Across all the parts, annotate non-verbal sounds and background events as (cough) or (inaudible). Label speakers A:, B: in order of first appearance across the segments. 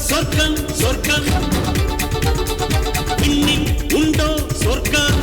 A: சொர்க்கம் சொர்க்கம் இன்னில் உண்டோ சொர்க்கம்?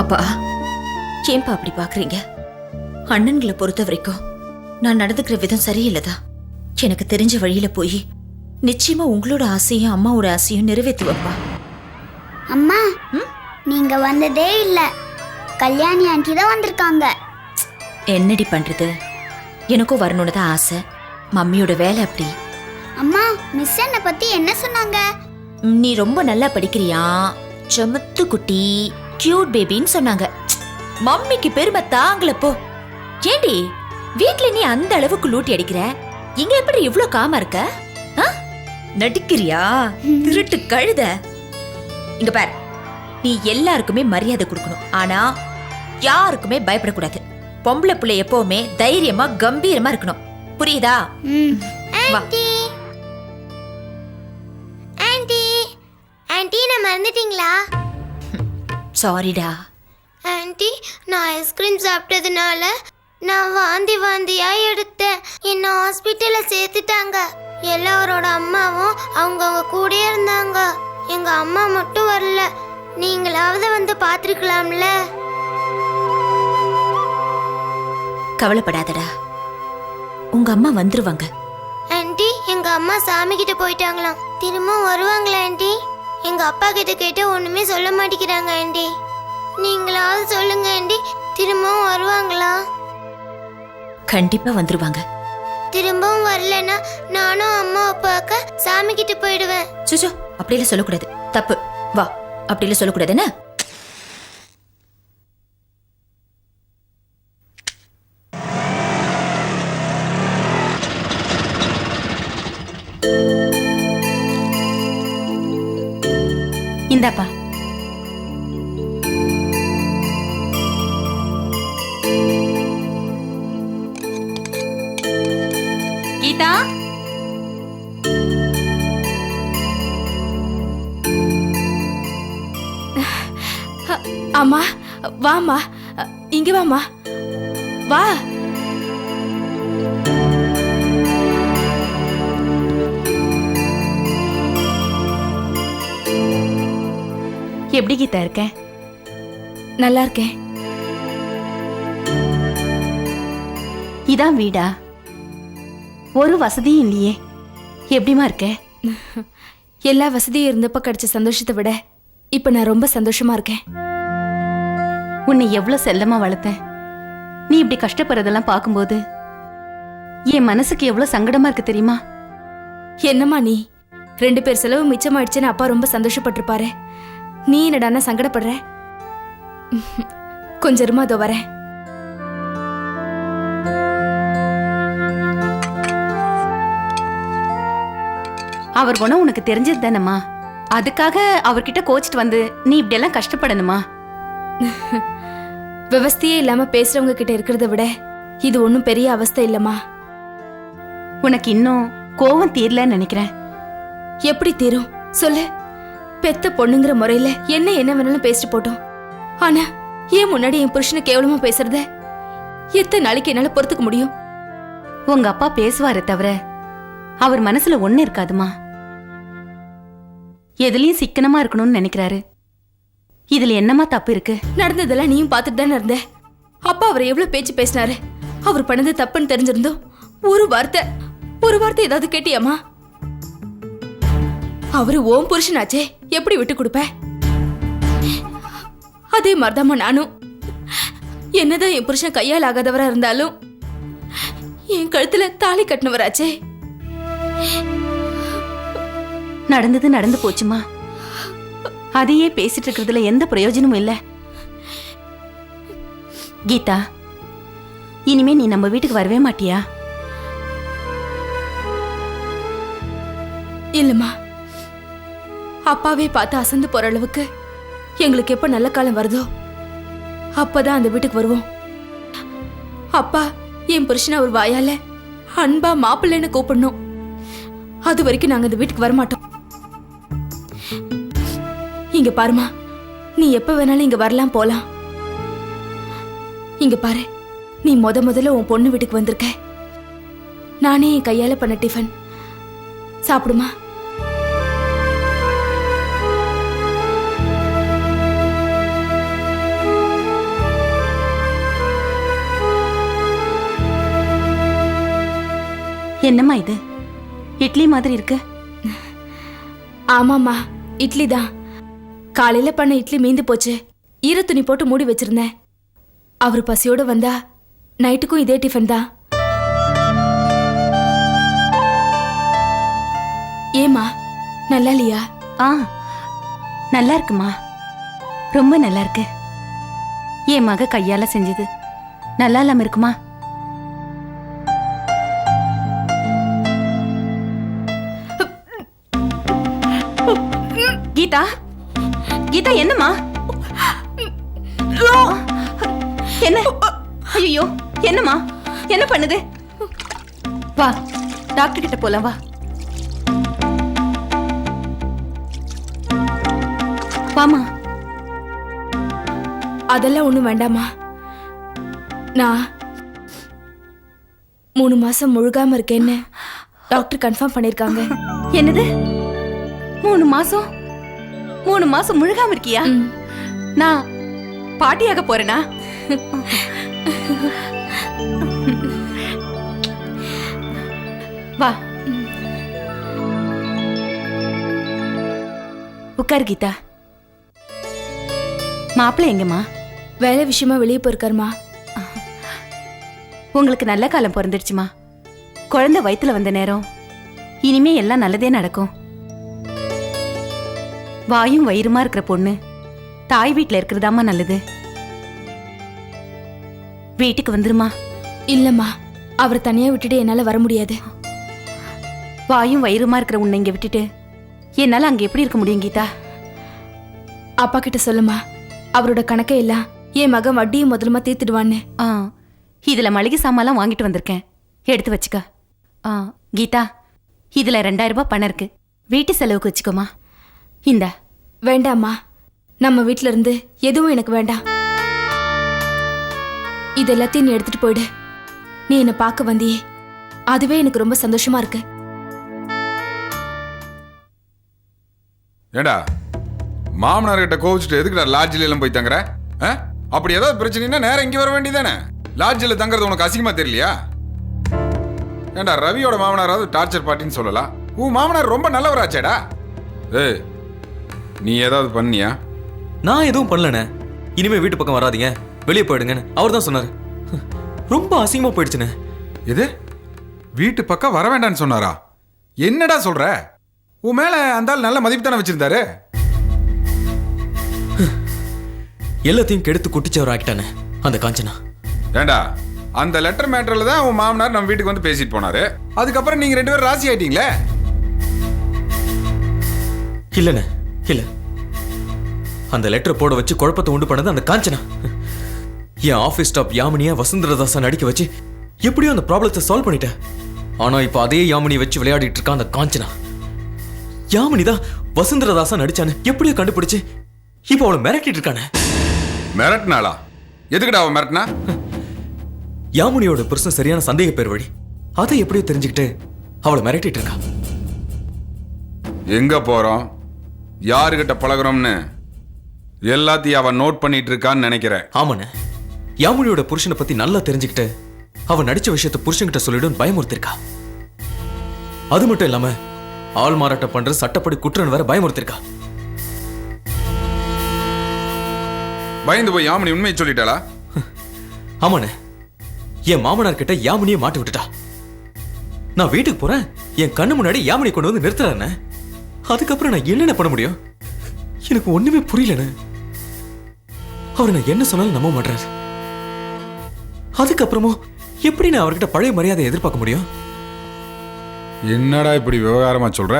B: அப்பா ஏன்பா அப்படி பாக்குறீங்க அண்ணன்களை பொறுத்த வரைக்கும் நான் நடந்துக்கிற விதம் சரியில்லைதா? எனக்கு தெரிஞ்ச வழியில போய் நிச்சயமா உங்களோட ஆசையும் அம்மாவோட ஆசையும் நிறைவேற்றுவப்பா
C: அம்மா நீங்க வந்ததே இல்ல. கல்யாணி ஆண்டி தான் வந்திருக்காங்க.
B: என்னடி பண்றது? எனக்கும் வரணும்னு தான் ஆசை. மம்மியோட வேலை அப்படி.
C: அம்மா மிஸ் என்னை பத்தி என்ன சொன்னாங்க?
B: நீ ரொம்ப நல்லா படிக்கிறியா? செமத்து குட்டி கியூட் பேபின்னு சொன்னாங்க. மம்மிக்கு பெருமை தாங்கல போ. ஏண்டி வீட்ல நீ அந்த அளவுக்கு லூட்டி அடிக்கிற? இங்க எப்படி இவ்ளோ காமா இருக்க? நடிக்கிறியா? திருட்டு கழுத. இங்க பார் நீ எல்லாருக்குமே மரியாதை கொடுக்கணும். ஆனா யாருக்குமே பயப்படக்கூடாது. பொம்பளை பிள்ளை எப்பவுமே தைரியமா கம்பீரமா இருக்கணும். புரியுதா?
D: ஆண்டி. ஆண்டி நான் மறந்துட்டீங்களா?
B: சாரிடா.
D: ஆண்டி நான் ஐஸ்கிரீம் சாப்பிட்டதுனால நான் வாந்தி வாந்தியா எடுத்தேன். என்ன ஹாஸ்பிட்டல்ல சேர்த்துட்டாங்க. எல்லாரோட அம்மாவும் அவங்கவங்க கூடயே இருந்தாங்க. எங்க அம்மா மட்டும் வரல. நீங்களாவது வந்து பார்த்துருக்கலாம்ல?
B: கவலைப்படாதடா. உங்க அம்மா வந்துருவாங்க.
D: ஆண்டி எங்க அம்மா சாமி கிட்ட போயிட்டாங்களாம். திரும்ப வருவாங்களா ஆண்டி? எங்க அப்பா கிட்ட கேட்டு ஒண்ணுமே சொல்ல மாட்டேங்கிறாங்க ஆண்டி. சொல்லுங்க ஆண்டி. திரும்பவும் வருவாங்களா?
B: கண்டிப்பா வந்துருவாங்க.
D: திரும்பவும் வரலன்னா நானும் அம்மா அப்பாக்க சாமி கிட்ட போயிடுவேன்.
B: சுச்சோ அப்படியெல்லாம் சொல்லக்கூடாது. தப்பு. வா அப்படியெல்லாம் சொல்லக்கூடாது என்ன?
E: அம்மா வாம்மா இங்க வாம்மா. வா.
F: எப்படி கீதா இருக்க?
E: நல்லா இருக்கேன்.
F: இதான் வீடா? ஒரு வசதியும் இல்லையே. எப்படிமா இருக்க? (laughs)
E: எல்லா வசதியும் இருந்தப்ப கிடைச்ச சந்தோஷத்தை விட இப்ப நான் ரொம்ப சந்தோஷமா இருக்கேன்.
F: உன்னை எவ்வளவு செல்லமா வளர்த்தேன். நீ இப்படி கஷ்டப்படுறதெல்லாம் பார்க்கும்போது என் மனசுக்கு எவ்வளவு சங்கடமா இருக்கு தெரியுமா?
E: என்னம்மா நீ? ரெண்டு பேர் செலவு மிச்சமாயிடுச்சுன்னு அப்பா ரொம்ப சந்தோஷப்பட்டிருப்பாரு. நீ என்னடான்னா சங்கடப்படுற? கொஞ்சம் அதோ வரேன்.
F: அவர் குணம் உனக்கு தெரிஞ்சது தானம்மா? அதுக்காக அவர்கிட்ட கோச்சிட்டு வந்து நீ இப்படியெல்லாம் கஷ்டப்படணுமா? (laughs)
E: விவஸ்தையே இல்லாம பேசுறவங்க கிட்ட இருக்கிறத விட இது ஒன்றும் பெரிய அவஸ்தை இல்லம்மா.
F: உனக்கு இன்னும் கோவம் தீரலன்னு நினைக்கிறேன்.
E: எப்படி தீரும்? சொல்லு. பெத்த பொண்ணுங்கிற முறையில என்ன என்ன வேணாலும் பேசிட்டு போட்டோம். ஆனா ஏன் முன்னாடி என் புருஷனை கேவலமா பேசுறத? எத்தனை நாளைக்கு என்னால பொறுத்துக்க முடியும்?
F: உங்க அப்பா பேசுவாரே தவிர அவர் மனசுல ஒண்ணு இருக்காதுமா? எதுலயும் சிக்கனமா இருக்கணும்னு நினைக்கிறாரு. இதுல என்னமா தப்பு இருக்கு?
E: நடந்ததெல்லாம் நீயும் பார்த்துட்டு தானே இருந்த? அப்பா அவர் எவ்வளவு பேச்சு பேசினாரு? அவர் பண்ணது தப்புன்னு தெரிஞ்சிருந்தோம் ஒரு வார்த்தை ஒரு வார்த்தை ஏதாவது கேட்டியாமா அவரு ஓம் புருஷனாச்சே எப்படி விட்டு கொடுப்ப? அதே மாதிரிதாம்மா நானும். என்னதான் என் புருஷன் கையால் ஆகாதவரா இருந்தாலும் என் கழுத்துல தாலி கட்டினவராச்சே.
F: நடந்தது நடந்து போச்சுமா அதையே பேசிட்டு இருக்கிறதுல எந்த பிரயோஜனமும் இல்லை. கீதா இனிமே நீ நம்ம வீட்டுக்கு வரவே மாட்டியா?
E: இல்லம்மா. அப்பாவே பார்த்து அசந்து போற அளவுக்கு எங்களுக்கு எப்ப நல்ல காலம் வருதோ அப்பதான் அந்த வீட்டுக்கு வருவோம். அப்பா என் புருஷனை அவர் வாயால அன்பா மாப்பிள்ளைன்னு கூப்பிடணும். அது வரைக்கும் நாங்க அந்த வீட்டுக்கு வரமாட்டோம். இங்க பாருமா. நீ எப்ப வேணாலும் இங்க வரலாம் போலாம். இங்க பாரு நீ முத முதல்ல உன் பொண்ணு வீட்டுக்கு வந்திருக்க. நானே என் கையால பண்ண டிஃபன் சாப்பிடுமா?
F: என்னம்மா இது? இட்லி மாதிரி இருக்கு.
E: ஆமாம்மா இட்லி தான். காலையில பண்ண இட்லி மீந்து போச்சு. ஈர துணி போட்டு மூடி வச்சிருந்தேன். அவர் பசியோட வந்தா நைட்டுக்கும் இதே டிஃபன் தான். ஏமா நல்லா இல்லையா?
F: ஆ நல்லா இருக்குமா? ரொம்ப நல்லா இருக்கு. என் மக கையால செஞ்சது. நல்லா இல்லாம இருக்குமா? கீதா கீதா என்னம்மா? என்ன? ஐயோ என்னம்மா? என்ன பண்ணுது? வா டாக்டர் கிட்ட போலாம் வா. வாமா
E: அதெல்லாம் ஒண்ணும் வேண்டாமா நான் மூணு மாசம் முழுகாம இருக்கேன்னு டாக்டர் கன்ஃபார்ம் பண்ணிருக்காங்க.
F: என்னது? மூணு மாசம்? மூணு மாசம் முழுகாம இருக்கியா. நான் பாட்டியாக போறேனா? வா. உட்கார் கீதா. மாப்பிள்ளை எங்கம்மா?
E: வேலை விஷயமா வெளியே போயிருக்காருமா?
F: உங்களுக்கு நல்ல காலம் பிறந்துடுச்சுமா குழந்தை வயித்துல வந்த நேரம் இனிமே எல்லாம் நல்லதே நடக்கும். வாயும் வயிறுமா இருக்கிற பொண்ணு. தாய் வீட்ல இருக்கிறதாம்மா நல்லது. வீட்டுக்கு வந்துருமா?
E: இல்லம்மா. அவரை தனியா விட்டுட்டு என்னால வர முடியாது.
F: வாயும் வயிறுமா இருக்கிற உன்னை இங்க விட்டுட்டு என்னால அங்க எப்படி இருக்க முடியும் கீதா?
E: அப்பா கிட்ட சொல்லுமா அவரோட கணக்கை எல்லாம் என் மகன் வட்டியும் முதலுமா தீர்த்துடுவான்னு.
F: ஆ இதுல மளிகை சாமான்லாம் வாங்கிட்டு வந்திருக்கேன். எடுத்து வச்சுக்க. ஆ கீதா இதுல ரெண்டாயிரம் ரூபாய் பணம் இருக்கு. வீட்டு செலவுக்கு வச்சுக்கோமா இந்த
E: வேண்டாம்மா. நம்ம வீட்ல இருந்து எதுவும் எனக்கு வேண்டாம். இது எல்லாத்தையும் நீ எடுத்துட்டு போயிடு. நீ என்னை பார்க்க வந்தியே. அதுவே எனக்கு ரொம்ப சந்தோஷமா இருக்கு.
G: ஏண்டா மாமனார் கிட்ட கோவிச்சுட்டு எதுக்குடா லாட்ஜில எல்லாம் போய் தங்குற? ஆ? அப்படி ஏதாவது பிரச்சனைனா நேரம் இங்க வர வேண்டியதானே லாட்ஜில் தங்குறது உனக்கு அசிங்கமா தெரியலையா? ஏண்டா ரவியோட மாமனாராவது டார்ச்சர் பார்ட்டின்னு சொல்லலாம் உன் மாமனார் ரொம்ப நல்லவராச்சேடா. ஏய் நீ ஏதாவது பண்ணியா?
H: நான் எதுவும் பண்ணலண்ணே. இனிமே வீட்டு பக்கம் வராதீங்க. வெளியே போயிடுங்கன்னு அவர் தான் சொன்னார். ரொம்ப அசிங்கமா போயிடுச்சுண்ணே.
G: எது? வீட்டு பக்கம் வர வேண்டாம்னு சொன்னாரா? என்னடா சொல்ற? உன் மேல அந்த ஆள் நல்ல மதிப்பு தானே வச்சிருந்தாரு?
H: எல்லாத்தையும் கெடுத்து குட்டிச்சவர் ஆக்கிட்டானே அந்த காஞ்சனா.
G: ஏண்டா அந்த லெட்டர் மேட்டர்ல தான் உன் மாமனார் நம்ம வீட்டுக்கு வந்து பேசிட்டு போனாரு. அதுக்கப்புறம் நீங்க ரெண்டு பேரும் ராசி ஆயிட்டீங்களே?
H: இல்லண்ணே இல்ல. அந்த லெட்டர் போட வச்சு குழப்பத்தை உண்டு பண்ணது அந்த காஞ்சனா. என் ஆபீஸ் ஸ்டாப் யாமினியா வசுந்தரதாசன் நடிக்க வச்சு எப்படியோ அந்த ப்ராப்ளத்தை சால்வ் பண்ணிட்டேன். ஆனா இப்போ அதே யாமினியை வச்சு விளையாடிட்டு இருக்கான் அந்த காஞ்சனா. யாமினி தான் வசுந்தரதாசன் நடிச்சான்னு எப்படியோ கண்டுபிடிச்சு இப்போ அவளை மிரட்டிட்டு இருக்கானே.
G: மிரட்டினாளா? எதுக்குடா அவன் மிரட்டினா?
H: யாமுனியோட புருஷன் சரியான சந்தேக பேர் வழி அதை எப்படியோ தெரிஞ்சுக்கிட்டு அவளை மிரட்டிட்டு இருக்கா.
G: எங்க போறோம்? யாருகிட்ட பழகுறோம்னு? எல்லாத்தையும் அவன் நோட் பண்ணிட்டு இருக்கான்னு நினைக்கிறேன்.
H: ஆமாண்ணே. யாமுனியோட புருஷனை பத்தி நல்லா தெரிஞ்சுக்கிட்டு அவ நடிச்ச விஷயத்த புருஷன்கிட்ட சொல்லிடும் பயமுறுத்திருக்கா. அது மட்டும் இல்லாம ஆள் மாறாட்டம் பண்ற சட்டப்படி குற்றன் வேற பயமுறுத்திருக்கா.
G: பயந்து போய் யாமினி உண்மையை சொல்லிட்டாளா?
H: ஆமாண்ணே. என் மாமனார் கிட்ட யாமுனியை மாட்டி விட்டுட்டா. நான் வீட்டுக்கு போறேன் என் கண்ணு முன்னாடி யாமினி கொண்டு வந்து நிறுத்துறானே அதுக்கப்புறம் நான் என்னென்ன பண்ண முடியும்? எனக்கு ஒண்ணுமே புரியலண்ணே. அவர் நான் என்ன சொன்னாலும் நம்ப மாட்டாரு அதுக்கப்புறமும் எப்படி நான் அவர்கிட்ட பழைய மரியாதை எதிர்பார்க்க முடியும்?
G: என்னடா இப்படி விவகாரமா சொல்ற?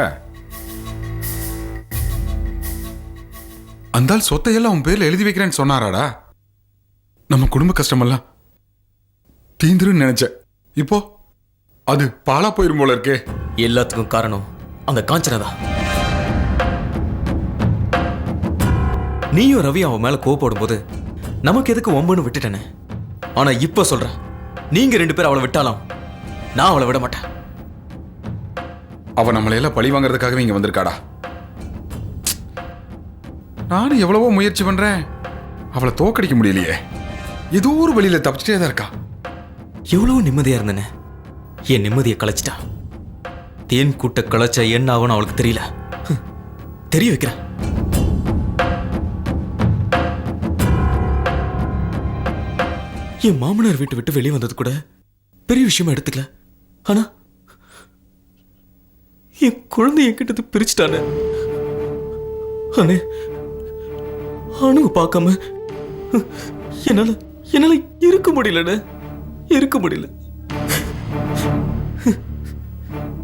G: அந்த ஆள் சொத்தையெல்லாம் உன் பேர்ல எழுதி வைக்கிறேன்னு சொன்னாராடா? நம்ம குடும்ப கஷ்டமெல்லாம் தீந்துருன்னு நினைச்சேன். இப்போ அது பாலா போயிரும் போல இருக்கே.
H: எல்லாத்துக்கும் காரணம் அந்த காஞ்சனா தான் நீயும் ரவி அவன் மேல கோவப்படும் போது நமக்கு எதுக்கு ஒம்புன்னு விட்டுட்டேனே? ஆனா இப்ப சொல்றேன். நீங்க ரெண்டு பேரும் அவளை விட்டாலாம் நான் அவளை விட மாட்டேன்.
G: அவ நம்மளையெல்லாம் பழி வாங்குறதுக்காகவே இங்க வந்திருக்காடா. நானும் எவ்வளவோ முயற்சி பண்றேன். அவளை தோக்கடிக்க முடியலையே. ஏதோ ஒரு வழியில தப்பிச்சிட்டே தான் இருக்கா.
H: எவ்வளவு நிம்மதியா இருந்தேனே. என் நிம்மதியை கலைச்சிட்டா. தேன் கூட்ட கலைச்சா என்ன ஆகும்னு அவளுக்கு தெரியல. தெரிய வைக்கிறேன். என் மாமனார் வீட்டை விட்டு வெளியே வந்தது கூட பெரிய விஷயமா எடுத்துக்கல. ஆனா என் குழந்தை என்கிட்ட பிரிச்சுட்டானே. அண்ணே அணுவை பார்க்காம என்னால என்னால இருக்க முடியலண்ணே. இருக்க முடியல.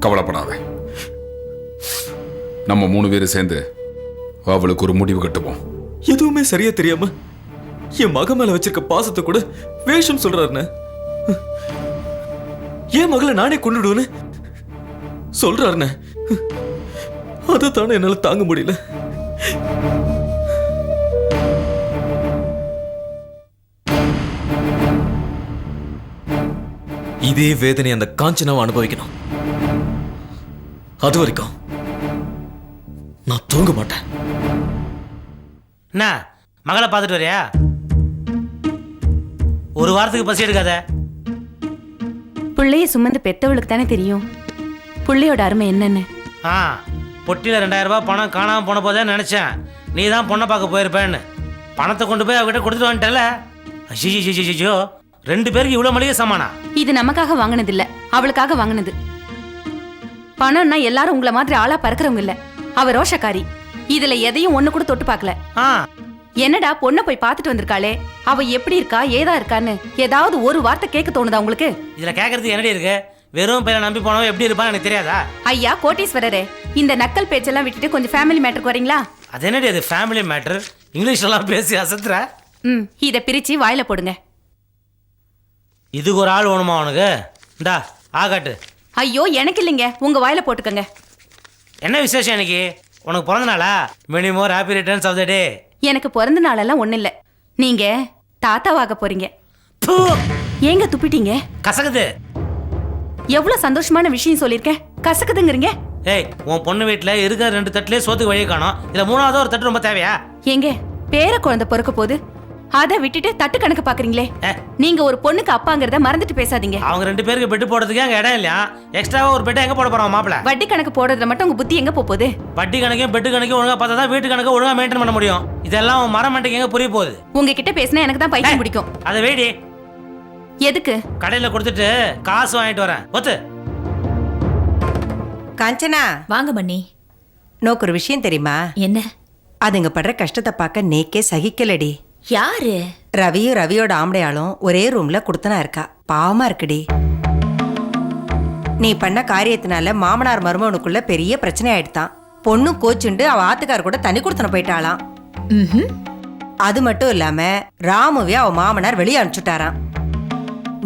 G: கவலைப்படாத. நம்ம மூணு பேரும் சேர்ந்து அவளுக்கு ஒரு முடிவு கட்டுவோம்.
H: எதுவுமே சரியா தெரியாம என் மக மேல வச்சிருக்க பாசத்தை கூட வேஷம் சொல்றாருண்ணே என் மகளை நானே கொண்டுடுவேன்னு சொல்றாருண்ணே அதை தானே என்னால தாங்க முடியல. இதே வேதனை அந்த காஞ்சனாவை அனுபவிக்கணும். அது வரைக்கும் நான் தூங்க மாட்டேன்.
I: என்ன? மகளை பார்த்துட்டு வரியா? ஒரு வாரத்துக்கு பசி எடுக்காத.
F: புள்ளைய சுமந்து பெத்தவளுக்கு தானே தெரியும். புள்ளையோட அருமை என்னன்னு?
I: ஆ பொட்டியில் ரெண்டாயிரம் ரூபாய் பணம் காணாமல் போன போதே நினச்சேன். நீ தான் பொண்ணை பார்க்க போயிருப்பேன்னு. பணத்தை கொண்டு போய் அவகிட்ட கொடுத்துட்டு வந்துட்டல ஐயோ ரெண்டு பேருக்கு இவ்வளோ மளிகை சமானா?
F: இது நமக்காக வாங்கினது இல்ல அவளுக்காக வாங்கினது. பணம்னா எல்லாரும் உங்கள மாதிரி ஆளா பறக்கிறவங்க இல்ல. அவ ரோஷக்காரி. இதுல எதையும் ஒண்ணு கூட தொட்டு பார்க்கல.
I: ஆ
F: என்னடா பொண்ணை போய் பார்த்துட்டு வந்திருக்காளே? அவ எப்படி இருக்கா ஏதா இருக்கான்னு ஏதாவது ஒரு வார்த்தை கேட்க தோணுதா உங்களுக்கு?
I: இதில் கேட்கறதுக்கு என்னடி இருக்கு? வெறும் பேரை நம்பி போனவன் எப்படி இருப்பான்னு எனக்கு தெரியாதா?
F: ஐயா கோட்டீஸ்வரரே இந்த நக்கல் பேச்செல்லாம் விட்டுட்டு கொஞ்சம் ஃபேமிலி மேட்டருக்கு வரீங்களா?
I: அது என்னடி அது ஃபேமிலி மேட்ரு இங்கிலீஷ்லாம் பேசி அசத்துற?
F: ம் இத பிரிச்சு வாயில போடுங்க.
I: இதுக்கு ஒரு ஆள் வேணுமா உனக்கு? இந்தா ஆகாட்டு
F: ஐயோ எனக்கு இல்லைங்க. உங்க வாயில போட்டுக்கங்க.
I: என்ன விசேஷம் இன்னைக்கு? உனக்கு பிறந்த நாளா? Many more happy returns of the day
F: எனக்கு பிறந்த நாளெல்லாம் ஒண்ணு இல்ல. நீங்க தாத்தாவாக போறீங்க. ஏங்க துப்பிட்டீங்க?
I: கசக்குது.
F: எவ்வளவு சந்தோஷமான விஷயம் சொல்லிருக்கேன் கசக்குதுங்கிறீங்க.
I: ஏய் உன் பொண்ணு வீட்டில் இருக்கிற ரெண்டு தட்டுலேயே சோத்துக்கு வழி காணும். இதில் மூணாவது ஒரு தட்டு ரொம்ப தேவையா?
F: ஏங்க பேர குழந்தை பிறக்க போது அதை விட்டுட்டு தட்டு கணக்கு பாக்குறீங்களே. நீங்க ஒரு பொண்ணுக்கு அப்பாங்கிறத மறந்துட்டு பேசாதீங்க.
I: அவங்க ரெண்டு பேருக்கு பெட்டு போடுறதுக்கு அங்கே இடம் இல்லையா? எக்ஸ்ட்ராவா ஒரு பெட்டை எங்கே போட போகிறான் மாப்பிள
F: வட்டி கணக்கு போடுறதுல மட்டும் உங்க புத்தி எங்க போப் போகுது?
I: வட்டி கணக்கையும் பெட்டு கணக்கையும் ஒழுங்கா பார்த்தா தான் வீட்டு கணக்கு ஒழுங்கா மெயின்டைன் பண்ண முடியும். இதெல்லாம் உன் மரம் மண்டைக்கு எங்கே புரிய போகுது?
F: உங்ககிட்ட பேசினா எனக்கு தான் பைத்தியம் பிடிக்கும்.
I: அதை வேடி.
F: எதுக்கு?
I: கடையில் கொடுத்துட்டு காசு வாங்கிட்டு வரேன். ஒத்து.
J: காஞ்சனா.
B: வாங்க மண்ணி
J: நோக்கு ஒரு விஷயம் தெரியுமா?
B: என்ன?
J: அதுங்க படுற கஷ்டத்தை பார்க்க நேக்கே சகிக்கலடி.
B: யாரு?
J: ரவியும் ரவியோட ஆம்படையாளும் ஒரே ரூம்ல குடுத்தனா இருக்கா. பாவமா இருக்குடி. நீ பண்ண காரியத்தினால மாமனார் மருமகனுக்குள்ள பெரிய பிரச்சனை ஆயிடுதான் பொண்ணு கோச்சுண்டு அவ ஆத்துக்கார் கூட தனி கொடுத்தன போயிட்டாளாம். அது மட்டும் இல்லாம ராமுவே அவ மாமனார் வெளியே அனுப்பிச்சுட்டாராம்.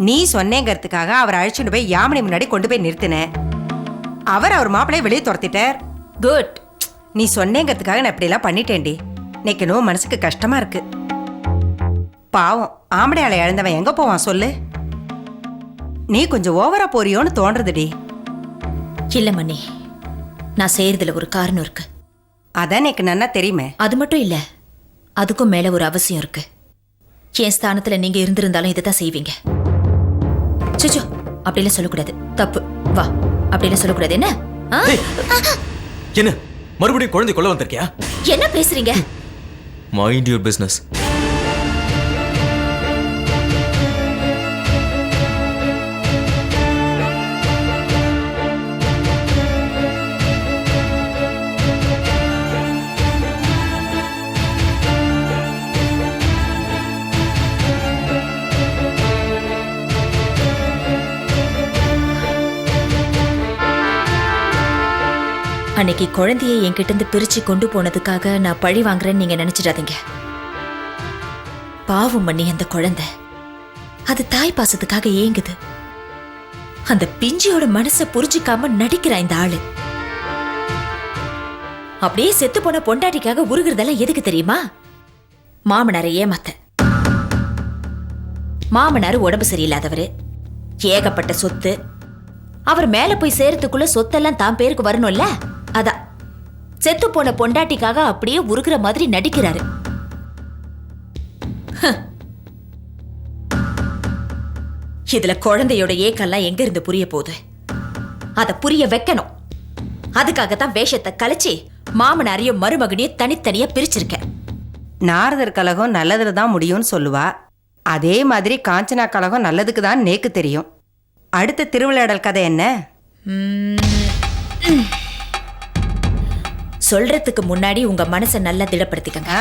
J: நீ சொன்னேங்கிறதுக்காக அவரை அழைச்சிட்டு போய் யாமினி முன்னாடி கொண்டு போய் நிறுத்தினேன் அவர் அவர் மாப்பிளைய வெளியே துரத்திட்டார்.
B: குட்
J: நீ சொன்னேங்கிறதுக்காக நான் இப்படியெல்லாம் பண்ணிட்டேன்டி. இன்னைக்கு நோ மனசுக்கு கஷ்டமா இருக்கு. பாவம் ஆம்படையாளை இழந்தவன் எங்க போவான் சொல்லு? நீ கொஞ்சம் ஓவரா போறியோன்னு தோன்றதுடி.
B: இல்ல மண்ணி நான் செய்யறதுல ஒரு காரணம் இருக்கு.
J: அதான் எனக்கு நன்னா தெரியுமே.
B: அது மட்டும் இல்ல அதுக்கும் மேல ஒரு அவசியம் இருக்கு. என் ஸ்தானத்துல நீங்க இருந்திருந்தாலும் இதை தான் செய்வீங்க சுச்சோ அப்படிலாம் சொல்லக்கூடாது. தப்பு. வா அப்படிலாம் சொல்லக்கூடாது. என்ன? ஆ?
H: ஏய், என்ன? மறுபடியும் குழந்தை கொள்ள வந்திருக்கியா?
B: என்ன பேசுறீங்க?
H: மைண்ட் யூர் பிஸ்னஸ்
B: அன்னைக்கு குழந்தையை என்கிட்ட இருந்து பிரிச்சு கொண்டு போனதுக்காக நான் பழி வாங்குறேன்னு நீங்க நினைச்சிடாதீங்க. பாவம் பண்ணி அந்த குழந்தை. அது தாய் பாசத்துக்காக ஏங்குது. அந்த பிஞ்சியோட மனசை புரிஞ்சுக்காம நடிக்கிறா இந்த ஆளு. அப்படியே செத்து போன பொண்டாட்டிக்காக உருகுறதெல்லாம் எதுக்கு தெரியுமா? மாமனாரை ஏமாத்த. மாமனார் உடம்பு சரியில்லாதவரு. ஏகப்பட்ட சொத்து. அவர் மேல போய் சேரத்துக்குள்ள சொத்தெல்லாம் தான் பேருக்கு வரணும்ல? அதான் செத்து போன பொண்டாட்டிக்காக அப்படியே உருகுற மாதிரி நடிக்கிறாரு. இதுல குழந்தையோட ஏக்கெல்லாம் எங்க இருந்து புரிய போகுது? அத புரிய வைக்கணும். அதுக்காகத்தான் வேஷத்தை கலைச்சி மாமனாரையும் மருமகனையும் தனித்தனியா பிரிச்சிருக்கேன்
J: நாரதர் கழகம் நல்லதுல தான் முடியும்னு சொல்லுவா. அதே மாதிரி காஞ்சனா கழகம் நல்லதுக்கு தான் நேக்கு தெரியும். அடுத்த திருவிளையாடல் கதை என்ன?
B: சொல்றதுக்கு முன்னாடி உங்க மனசை நல்லா திடப்படுத்திக்கங்க.